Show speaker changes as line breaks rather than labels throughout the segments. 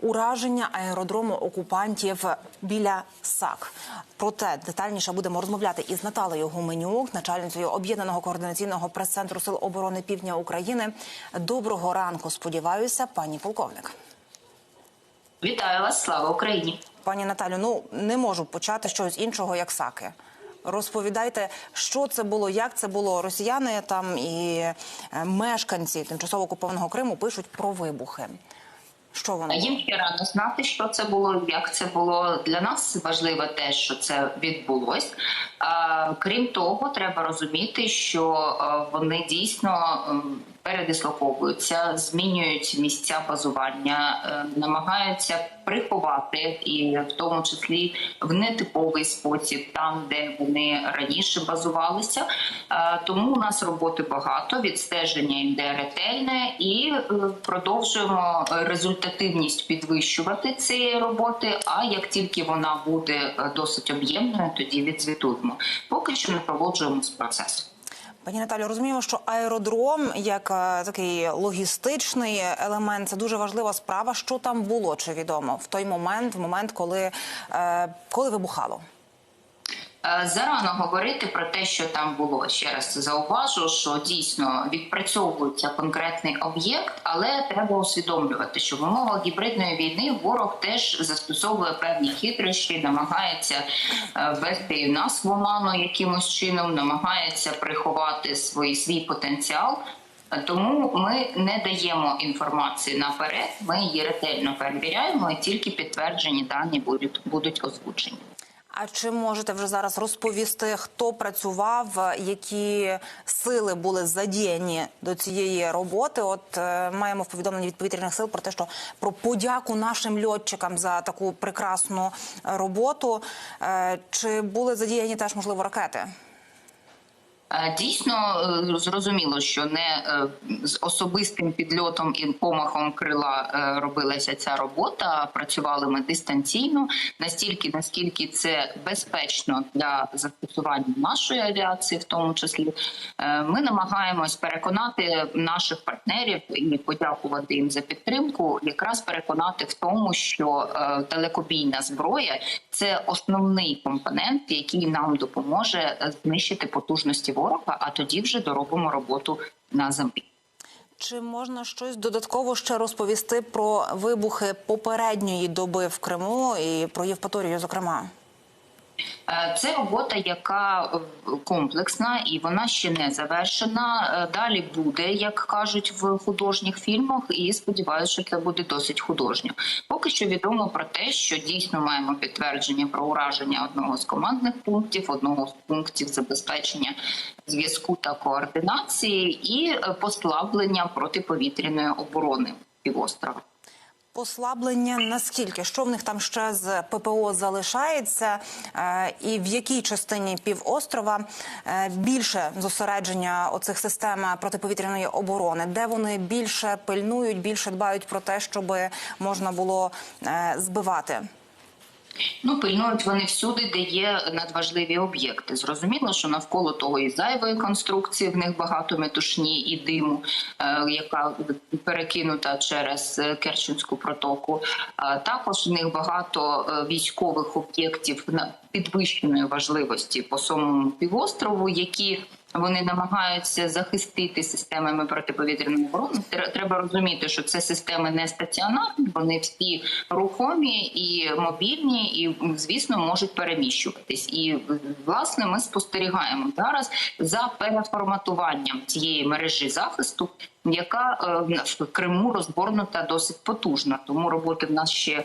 Ураження аеродрому окупантів біля САК. Проте детальніше будемо розмовляти із Наталею Гуменюк, начальницею об'єднаного координаційного прес-центру Сил оборони Півдня України. Доброго ранку. Сподіваюся, пані полковник.
Вітаю вас, слава Україні.
Пані Наталю, ну не можу почати щось іншого, як САКи. Розповідайте, що це було, як це було. Росіяни там і е, мешканці тимчасово окупованого Криму пишуть про вибухи. Що воно?
Їм ще рано знати, що це було, як це було для нас. Важливо те, що це відбулось. А, крім того, треба розуміти, що вони дійсно ем, передислоковуються, змінюють місця базування, е, намагаються приховати, і в тому числі в нетиповий спосіб, там де вони раніше базувалися. Е, Тому у нас роботи багато, відстеження йде ретельне, і е, продовжуємо результативність підвищувати цієї роботи. А як тільки вона буде е, досить об'ємною, тоді відзвітуємо. Поки що не проводжуємо процес.
Пані Наталю, розуміємо, що аеродром як е, такий логістичний елемент це дуже важлива справа. Що там було чи відомо в той момент, в момент, коли, е, коли вибухало?
Е, Зарано говорити про те, що там було. Ще раз зауважу, що дійсно відпрацьовується конкретний об'єкт, але треба усвідомлювати, що в умовах гібридної війни ворог теж застосовує певні хитрощі, намагається е, ввести нас в оману якимось чином, намагається приховати свій, свій потенціал. Тому ми не даємо інформації наперед. Ми її ретельно перевіряємо, і тільки підтверджені дані будуть будуть озвучені.
А чи можете вже зараз розповісти, хто працював, які сили були задіяні до цієї роботи? От е, маємо в повідомленні від повітряних сил про те, що про подяку нашим льотчикам за таку прекрасну роботу. Е, чи були задіяні теж можливо ракети?
Е, Дійсно е, зрозуміло, що не е, з особистим підльотом і помахом крила робилася ця робота. Працювали ми дистанційно настільки, наскільки це безпечно для застосування нашої авіації, в тому числі ми намагаємось переконати наших партнерів і подякувати їм за підтримку. Якраз переконати в тому, що далекобійна зброя це основний компонент, який нам допоможе знищити потужності ворога. А тоді вже доробимо роботу на землі.
Чи можна щось додатково ще розповісти про вибухи попередньої доби в Криму і про Євпаторію, зокрема?
Е, Це робота, яка е, комплексна і вона ще не завершена. Е, Далі буде, як кажуть в художніх фільмах, і сподіваюся, що це буде досить художньо. Поки що відомо про те, що дійсно маємо підтвердження про ураження одного з командних пунктів, одного з пунктів забезпечення зв'язку та координації, і послаблення протиповітряної оборони півострова.
Послаблення наскільки? Що в них там ще з ППО залишається, е, і в якій частині півострова е, більше зосередження оцих систем протиповітряної оборони, де вони більше пильнують, більше дбають про те, щоб можна було е, збивати?
Ну, пильнують вони всюди, де є надважливі об'єкти. Зрозуміло, що навколо того і зайвої конструкції в них багато метушні і диму, е, яка перекинута через е, Керченську протоку. Також в них багато е, військових об'єктів на підвищеної важливості по самому півострову, які вони намагаються захистити системами протиповітряної оборони. Тре- Треба розуміти, що це системи не стаціонарні, вони всі рухомі і мобільні, і звісно можуть переміщуватись. І власне ми спостерігаємо зараз за переформатуванням цієї мережі захисту. Яка е, в Криму розгорнута досить потужна, тому роботи в нас ще е,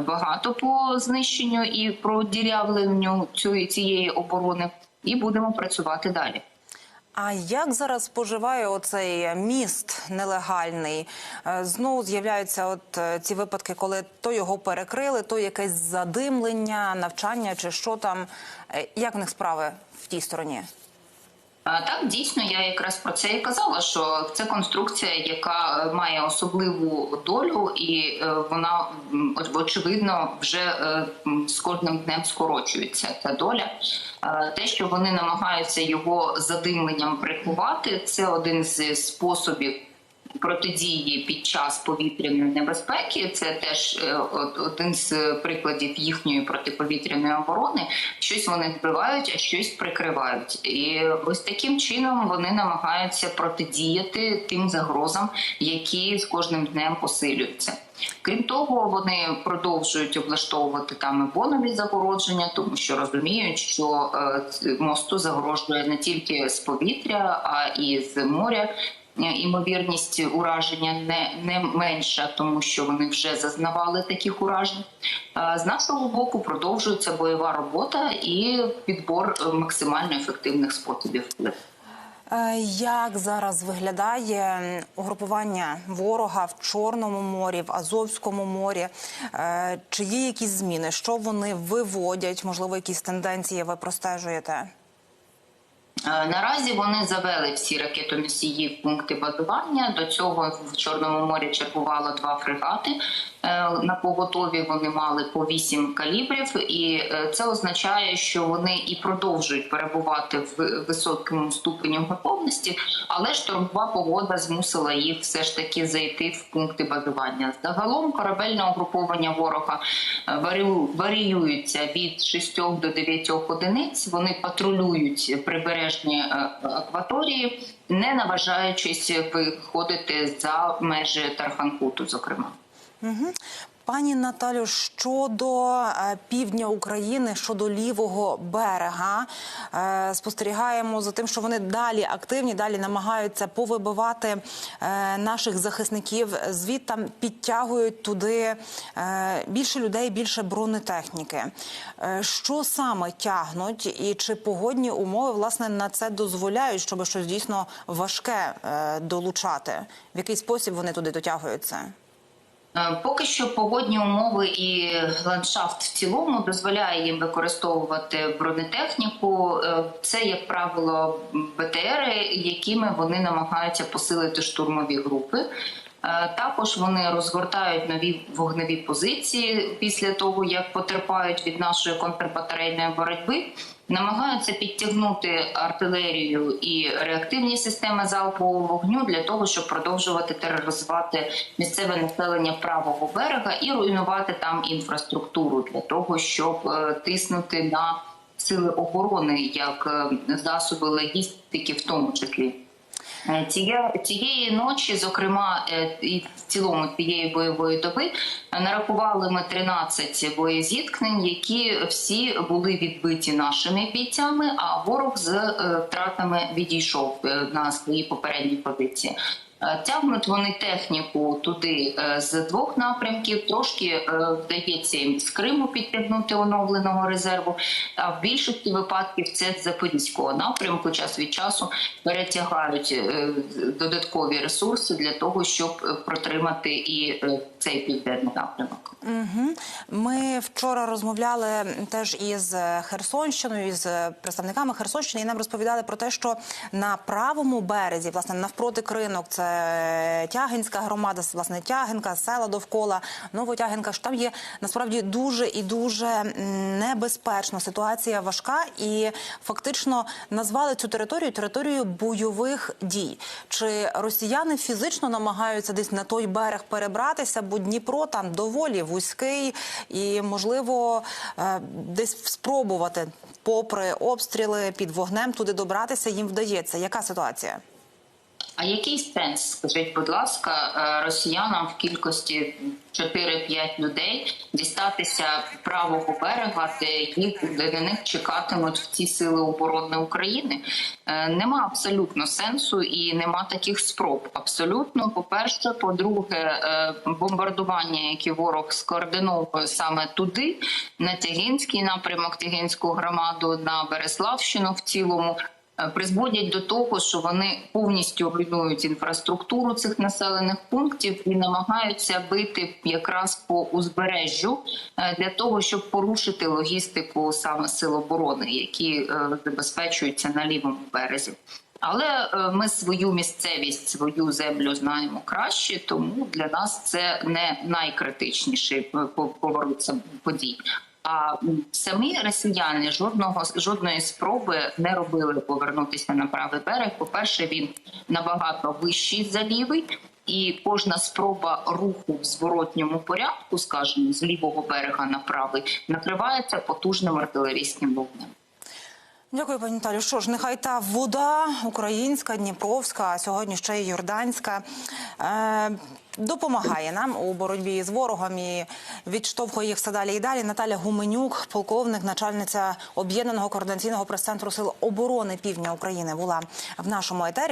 багато по знищенню і продірявленню цієї оборони, і будемо працювати далі.
А як зараз споживає оцей міст нелегальний? Е, Знову з'являються от е, ці випадки, коли то його перекрили, то якесь задимлення, навчання чи що там. Е, Як в них справи в тій стороні?
Так, дійсно, я якраз про це і казала, що це конструкція, яка е, має особливу долю, і е, вона очевидно вже е, з кожним днем скорочується ця доля. Те, що вони намагаються його задимленням приховати, це один з способів протидії під час повітряної небезпеки. Це теж е, один з прикладів їхньої протиповітряної оборони. Щось вони вбивають, а щось прикривають. І ось таким чином вони намагаються протидіяти тим загрозам, які з кожним днем посилюються. Крім того, вони продовжують облаштовувати там і загородження, тому що розуміють, що е, мосту загрожує не тільки з повітря, а і з моря. Е, Імовірність ураження не, не менша, тому що вони вже зазнавали таких уражень. Е, З нашого боку продовжується бойова робота і підбор е, максимально ефективних способів
Як зараз виглядає угрупування ворога в Чорному морі, в Азовському морі? Чи є якісь зміни? Що вони виводять? Можливо, якісь тенденції ви простежуєте?
Е, Наразі вони завели всі ракетоносії в пункти базування. До цього в Чорному морі чергувало два фрегати. Е, На поготові вони мали по вісім калібрів, і е, це означає, що вони і продовжують перебувати в високому ступені готовності, але штормова погода змусила їх все ж таки зайти в пункти базування. Загалом корабельне угруповання ворога е, варіюється від 6 до 9 одиниць. Вони патрулюють прибережні акваторії, не наважаючись виходити за межі Тарханкуту, зокрема.
Угу. Пані Наталю, щодо е, півдня України, щодо лівого берега, е, спостерігаємо за тим, що вони далі активні, далі намагаються повибивати е, наших захисників. Звідтам підтягують туди більше людей, більше бронетехніки. Що саме тягнуть, і чи погодні умови власне на це дозволяють, щоб щось дійсно важке долучати? В який спосіб вони туди дотягуються?
Е, Поки що погодні умови і ландшафт в цілому дозволяє їм використовувати бронетехніку. Е, Це, як правило, БТРи, якими вони намагаються посилити штурмові групи. Е, Також вони розгортають нові вогневі позиції після того, як потерпають від нашої контрбатарейної боротьби. Намагаються підтягнути артилерію і реактивні системи залпового вогню для того, щоб продовжувати тероризувати місцеве населення правого берега і руйнувати там інфраструктуру для того, щоб е, тиснути на сили оборони як е, засоби логістики, в тому числі. Е, Цієї ночі, зокрема, е, і в цілому тієї бойової доби е, нарахували ми 13 боєзіткнень, які всі були відбиті нашими бійцями. А ворог з е, втратами відійшов е, на свої попередні позиції. Е, Тягнуть вони техніку туди е, з двох напрямків. Трошки е, вдається їм з Криму підтягнути оновленого резерву. А в більшості випадків це з запорізького напрямку. Час від часу перетягають додаткові ресурси для того, щоб протримати і цей південний напрямок.
Угу. Ми вчора розмовляли теж із Херсонщиною, із представниками Херсонщини, і нам розповідали про те, що на правому березі, власне, навпроти кринок, це Тягинська громада, власне, Тягинка, села довкола Новотягинка. Там є насправді дуже і дуже м, небезпечна ситуація важка, і фактично назвали цю територію територією бойових дій. Чи росіяни фізично намагаються десь на той берег перебратися, бо Дніпро там доволі вузький, і можливо е, десь спробувати, попри обстріли під вогнем, туди добратися їм вдається. Яка ситуація?
А який сенс, скажіть, будь ласка, е, росіянам в кількості 4-5 людей дістатися правого берега, де їх де на них чекатимуть ці сили оборони України? Е, Нема абсолютно сенсу і нема таких спроб. Абсолютно, по-перше, по-друге, е, бомбардування, які ворог скоординовує саме туди, на Тягинський напрямок, Тягинську громаду, на Береславщину в цілому призводять до того, що вони повністю руйнують інфраструктуру цих населених пунктів і намагаються бити якраз по узбережжю е, для того, щоб порушити логістику саме сил оборони, які е, забезпечуються на лівому березі. Але е, ми свою місцевість, свою землю знаємо краще, тому для нас це не найкритичніший е, поворот подій. А самі росіяни жодного жодної спроби не робили повернутися на правий берег. По перше, він набагато вищий за лівий. і кожна спроба руху в зворотньому порядку, скажімо, з лівого берега на правий, накривається потужним артилерійським вогнем.
Дякую, пані Наталю. Що ж, нехай та вода українська, Дніпровська, а сьогодні ще й Йорданська. Е, Допомагає нам у боротьбі з ворогом і відштовхує їх все далі і далі. Наталя Гуменюк, полковник, начальниця об'єднаного координаційного прес-центру сил оборони Півдня України, була в нашому етері.